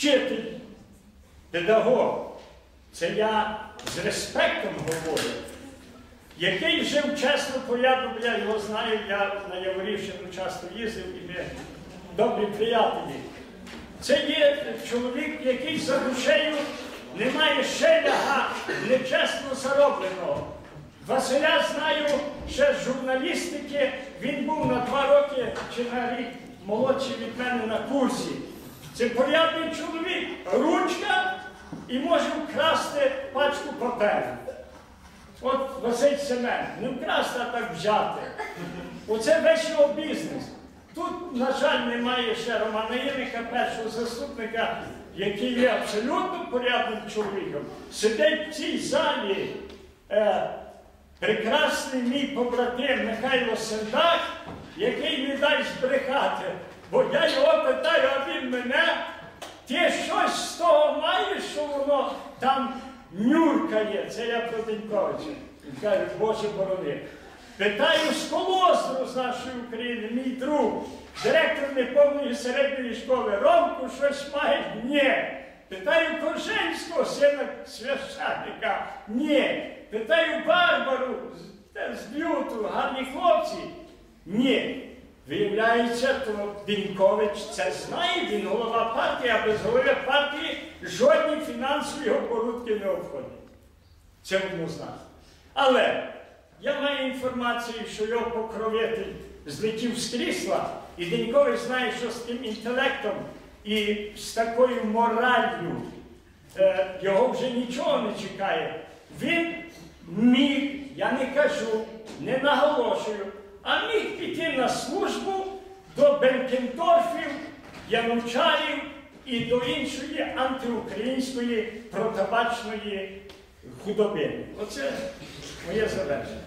вчитель, педагог. Це я з респектом говорю. Який жив чесно порядок, я його знаю, я на Яворівщину часто їздив і ми добрі приятелі. Це є чоловік, який за душею не має шеляга нечесно заробленого. Василя знаю ще з журналістики, він був на два роки чи на рік молодший від мене на курсі. Це порядний чоловік, ручка і може вкрасти пачку паперу. От Василь Семен, не вкрасти, а так взяти. Оце весь його бізнес. Тут, на жаль, немає ще Романа Єрика, першого заступника, який є абсолютно порядним чоловіком. Сидить в цій залі е, прекрасний мій побратим Михайло Сендак, який не дасть збрехати. Бо я його питаю, а він мене, ти щось з того маєш, що воно там нюркає. Це я про Деньковича. Він каже, Боже борони. Питаю з колостру з нашої України, мій друг, директор неповної середньої школи, Ромку щось має? Ні. Питаю Корженського, сина священника. Ні. Питаю Барбару з, Б'юту, гарні хлопці. Ні. Виявляється, то Дінькович це знає, він голова партії, а без голови партії жодні фінансові оборудки не обходять. Це однозначно. Але я маю інформацію, що його покровитель злетів з крісла, і Денькович знає, що з тим інтелектом і з такою мораллю е, його вже нічого не чекає. Він міг, я не кажу, не наголошую, а міг піти на службу до Бенкендорфів, Янучарів і до іншої антиукраїнської протабачної худобини. Оце моє завершення.